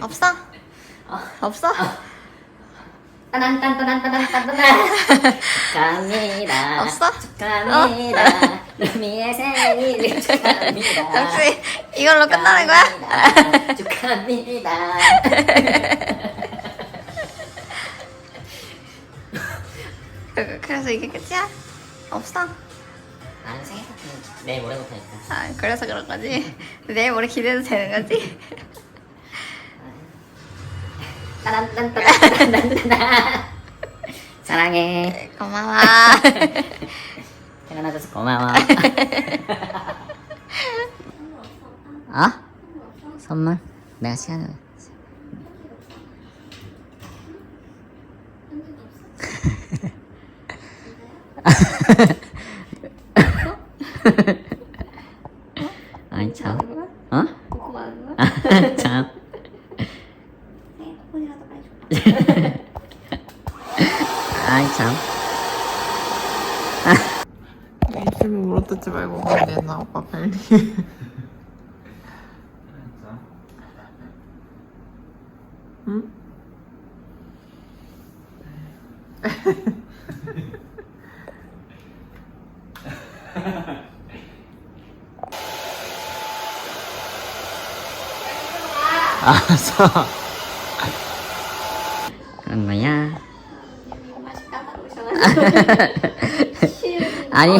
없어? 어. 없어? 어. 따단따단따단따단따단 축하합니다 없어? 축하합니다 어? 루미의 생일 축하합니다 역시 이걸로 끝나는 거야? 축하합니다. 축하합니다 그- 그래서 이게 끝이야? 없어? 나는 생일 파티 내일 모레부터니까 아 그래서 그런 거지? 내일 모레 기대도 되는 거지? 따란딴따란딴딴딴 사랑해. 고마워 태어나줘서 고마워. 어? 선물? 내가 시간을. 아이 참. 어? 먹고 가는 거야? 아, 참. 폰이라도 빨리 줘 아이 참. 열심히 물어뜯지 말고 빨리 나 오빠 빨리 응? 알았어. 그런 거야. 아니.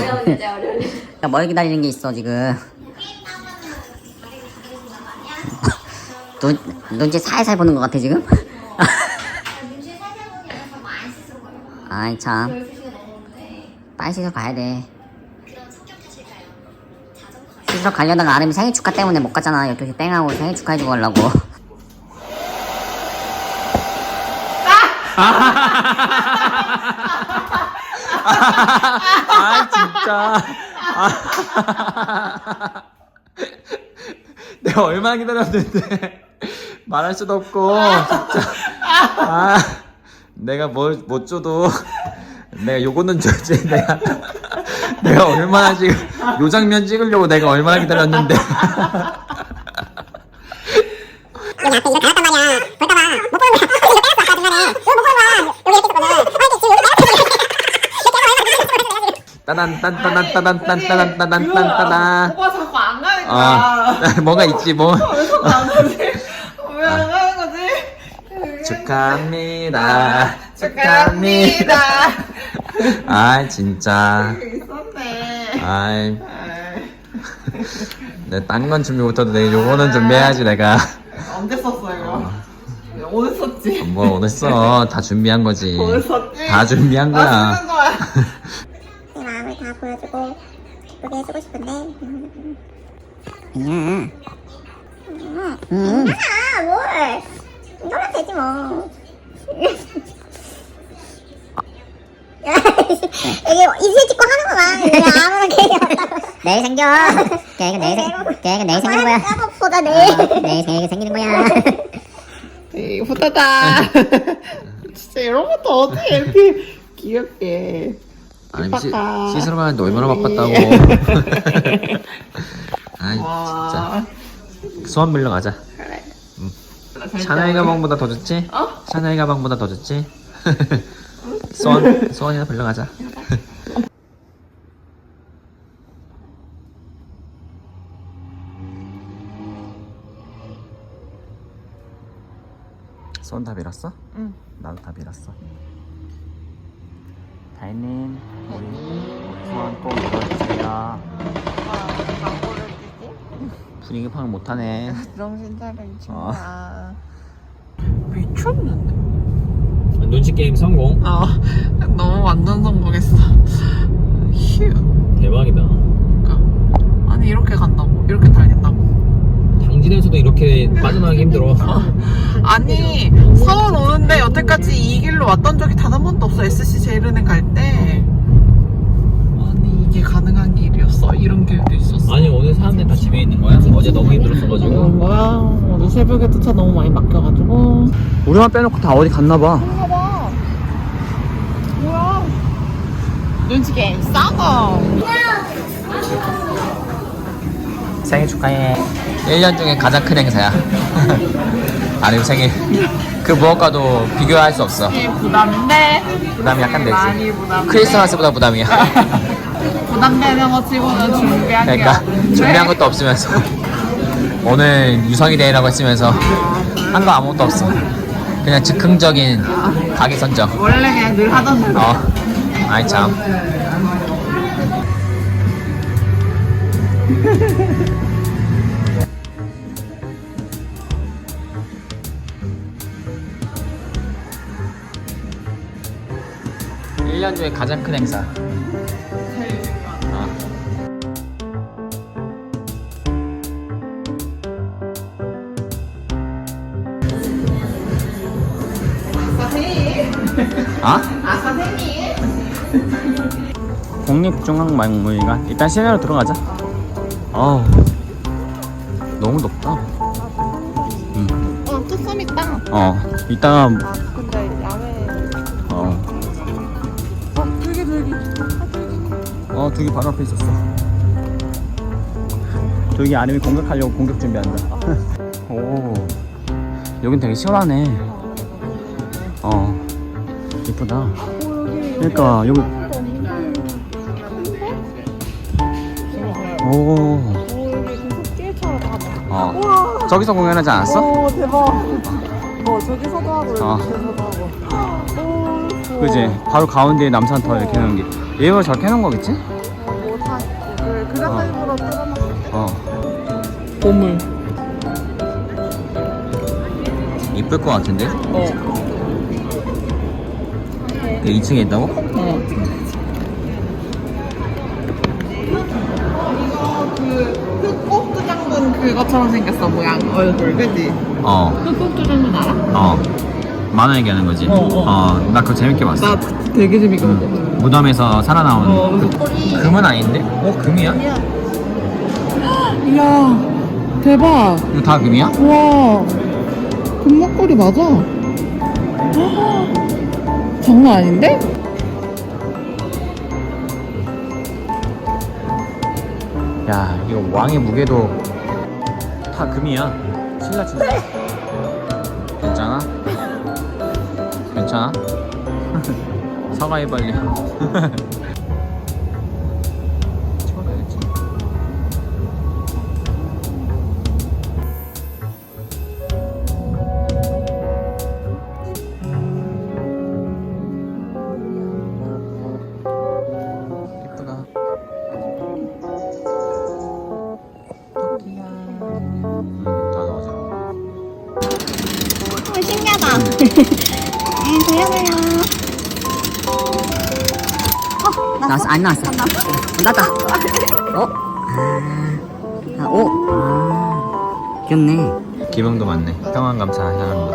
뭘 기다리는 게 있어 지금. 눈 눈치 살살 보는 것 같아 지금. 아이 참. 빨리 씻어 가야 돼. 씻으러 가려다가 아름이 생일 축하 때문에 못 갔잖아. 12시 땡하고 생일 축하해주고 가려고. 아 진짜 아. 내가 얼마나 기다렸는데 말할 수도 없고 진짜 아 내가 뭘못 줘도 내가 요거는 줘야지 내가 내가 얼마나 지금 요 장면 찍으려고 내가 얼마나 기다렸는데 여기 앞에 이거 달았단 말이야. 볼까봐 못 보는 거야. 이거 빼놨어 아까 중간에. 이거 못 보는 거야. 여기 이렇게 있었거든. 어, 이렇게 따단 딴따단 따단 딴따단 따단 딴따단 오빠 자꾸 안 거야 아 뭐가 있지 뭐 왜 자꾸 안 가지? 축하합니다 축하합니다 아 진짜 있었네 아이 아이, 내딴 건 준비 못해도 내 요거는 준비해야지 내가 언제 썼어 이거? 오늘 썼지? 뭐 오늘 써. 다 준비한 거지. 오늘 썼지? 다 준비한 아 거야. 쓰는 거야 내 마음을 다 보여주고 기쁘게 해주고 싶은데. 야. 아, 뭘? 이거면 되지 뭐. 야, 이게 이슬 찍고 하는 거만. 아무런 계획이 없다고. 내일 생겨. 계획은 내일 생, 계획은 내일 생기는 거야. 보다 내일. 어, 내일 계획이 생기는 거야. 에이 후다다 진짜 이런 것도 어떻게 이렇게 귀엽게 아니 시, 바빠. 씻으러 가는데 얼마나 바빴다고. 아이 와 진짜. 수원 빌려 가자. 그래 샤넬 가방보다 더 좋지? 어? 샤넬 가방보다 더 좋지? 수원 수원이나 빌려 가자. 수원 다 빌었어? 응 나도 다 빌었어. 다혜님, 우리 수원 꼭 이뤄주세요. 광고를? 분위기 파악 못하네. 정신 차려 이 어. 친구야 미쳤는데. 눈치 게임 성공. 아 너무 완전 성공했어. 휴. 대박이다. 그러니까. 아니 이렇게 간다고? 이렇게 달린다고? 당진에서도 이렇게 빠져나가기 힘들어. 아니 서울 오는데 여태까지 이 길로 왔던 적이 단 한 번도 없어. SC 제일은행 갈 때. 아니 이게 가능한 길 이었어 이런 길도 있었어 아니 오늘 사람들 다 집에 있는 거야? 어제 너무 힘들었어가지고. 그런 거야 어제 새벽에도 차 너무 많이 막혀가지고 우리만 빼놓고 다 어디 갔나 봐. 뭐야 눈치 게임 싸고 생일 축하해. 1년 중에 가장 큰 행사야. 아름 생일 그 무엇과도 비교할 수 없어 부담인데 부담이 약간 많이 되지 부담. 크리스마스보다 부담이야 부담되는 거 치고는 준비한 게 그러니까 없는데. 준비한 것도 없으면서. 오늘 유성이 데이라고 했으면서 한 거 아무것도 없어. 그냥 즉흥적인 가게 선정. 원래 그냥 늘 하던 대로. 어. 아이 참. 일 년 중에 가장 큰 행사 아? 아까 생일. 국립중앙박물관 일단 시내로 들어가자 어우 너무 덥다 어, 투썸 있다. 어 이따가 근데 야외. 어 어, 들기 들기. 어, 두기 바로 앞에 있었어. 두기 아름이 공격하려고 공격 준비한다. 오, 여긴 되게 시원하네. 어, 이쁘다. 그러니까 여기. 오, 어, 저기서 공연하지 않았어? 오, 대박. 어, 저기서도 하고, 어. 여기서도 하고. 오, 그지? 바로 가운데에 남산터 이렇게 해놓은 게. 일부러 저렇게 해놓은 거겠지? 뭐 다, 그, 그래서 일부러 틀어놨어. 어, 보물. 이쁠 것 같은데? 어. 2층에 있다고? 어. 그, 흑곡 장군 그것처럼 생겼어, 모양, 얼굴, 그지? 어. 흑곡 장군 알아? 어. 만화 얘기하는 거지? 어, 어. 나 그거 재밌게 봤어. 나 되게 재밌게 봤어. 무덤에서 살아나온 어, 그, 금은 아닌데? 어, 금이야? 이야, 대박. 이거 다 금이야? 와, 금목걸이 맞아. 장난 아닌데? 야, 이거 왕의 무게도 다 금이야. 신라 진짜. 괜찮아? 괜찮아? 사과해 빨리. 응, 보여줘요. 어, 나왔어 안 나왔어 어, 나왔다 어? 아, 아, 오? 아 귀엽네 기병도 많네. 평안감사 향한도.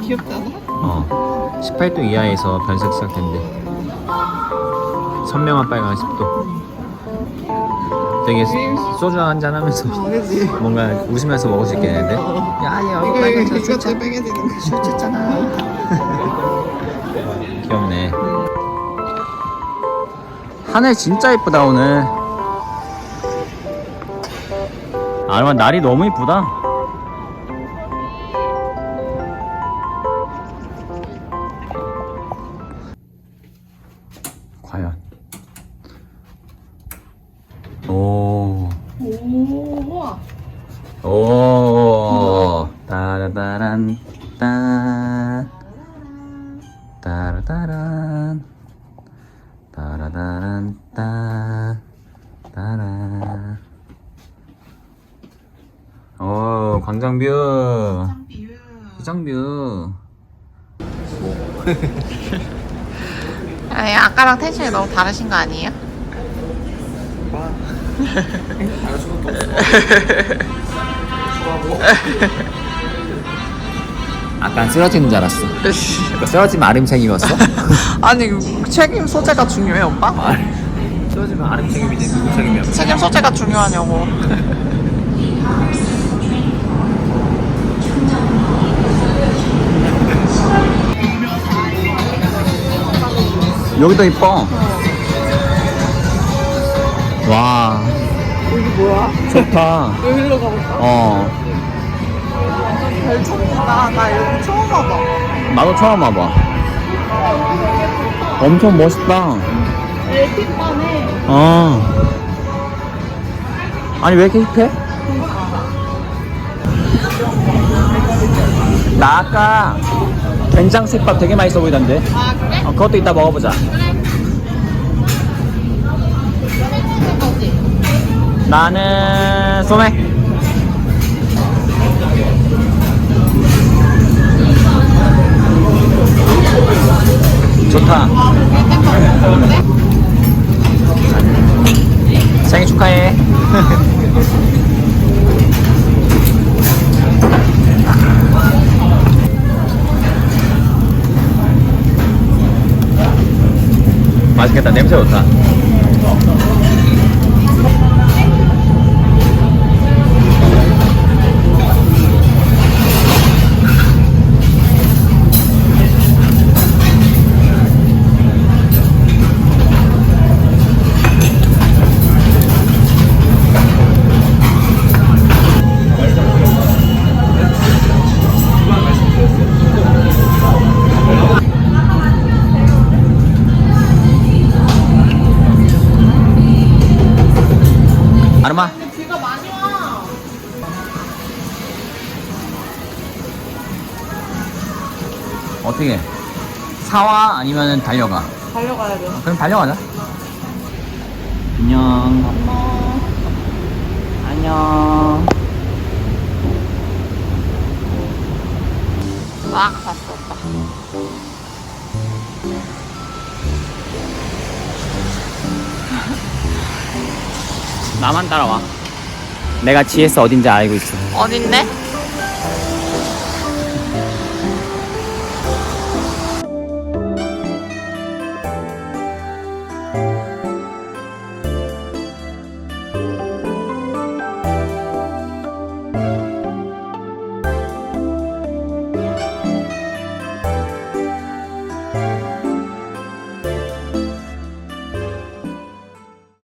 귀엽지 않아? 어. 18도 이하에서 변색 시작된대. 선명한 빨간 10도. 되게 소주 한 잔 하면서 어, 그지? 뭔가 웃으면서 먹을 수 있겠는데? 야, 야, 얼굴 빨개졌어. 이거 빨개지는 거. 쳤잖아. 귀엽네. 하늘 진짜 이쁘다 오늘. 아르마 날이 너무 이쁘다. 따라따란 딴 따라. 오 광장뷰. 시장뷰. 아니, 아까랑 텐션이 너무 다르신 거 아니에요? 아까 쓰러지는 줄 알았어 쓰러지면 아름생이었어? 아니, 책임 소재가 중요해, 오빠? 쓰러지면 아름생이지 누구 책임이야 책임 소재가 중요하냐고. 여기도 이뻐 와 여기 뭐야? 좋다 여기로 가볼까? 어. 별종이다. 나 여기 처음 와봐. 나도 처음 와봐. 엄청 멋있다. LP판에 아. 아니 왜 이렇게 힙해? 나 아까 된장 솥밥 되게 맛있어 보이던데. 아 그래? 어, 그것도 이따 먹어보자. 나는 소맥. 좋다. 생일 축하해. 맛있겠다. 냄새 좋다. 어떻게? 해? 사와 아니면 달려가? 달려가야 돼. 그럼 달려가자. 안녕. 안녕. 막 봤어 오빠. 나만 따라와. 내가 GS 어딘지 알고 있어. 어딘데?